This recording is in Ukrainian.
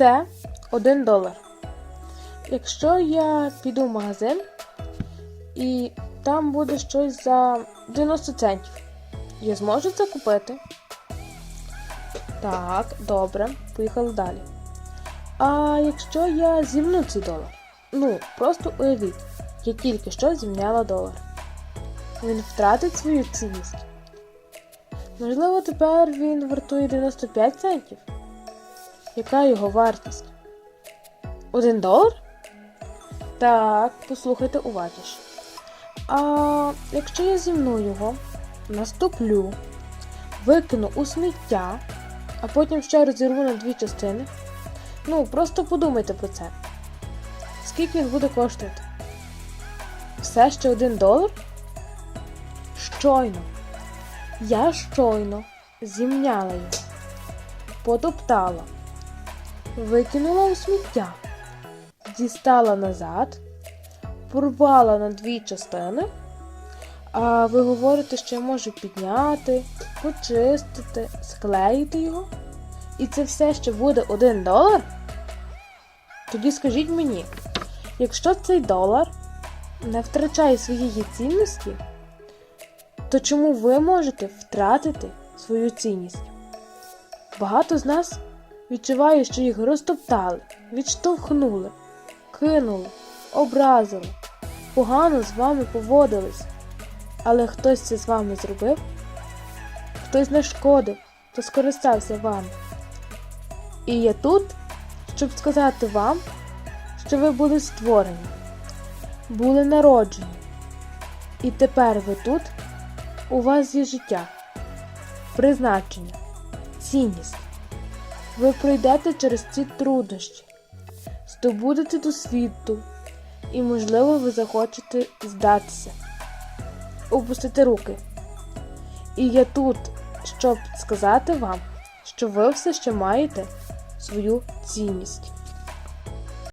це 1 долар. Якщо я піду в магазин і там буде щось за 90 центів, я зможу це купити? Так, добре, поїхали далі. А якщо я зімну цей долар? Ну, просто уявіть, я тільки що зімняла долар. Він втратить свою цінність. Можливо, тепер він вартує 95 центів. Яка його вартість? Один долар? Так, послухайте уважніше. А якщо я зімну його, наступлю, викину у сміття, а потім ще розірву на дві частини. Ну, просто подумайте про це. Скільки він буде коштувати? Все ще один долар? Щойно. Я щойно зімняла його, потоптала, викинула у сміття, дістала назад, порвала на дві частини. А ви говорите, що я можу підняти, почистити, склеїти його? І це все ще буде один долар? Тоді скажіть мені, якщо цей долар не втрачає своєї цінності, то чому ви можете втратити свою цінність? Багато з нас відчуває, що їх розтоптали, відштовхнули, кинули, образили, погано з вами поводились. Але хтось це з вами зробив, хтось нашкодив, хто скористався вами. І я тут, щоб сказати вам, що ви були створені, були народжені. І тепер ви тут, у вас є життя, призначення, цінність. Ви пройдете через ці труднощі, здобудете до світу, і, можливо, ви захочете здатися, опустити руки. І я тут, щоб сказати вам, що ви все ще маєте свою цінність.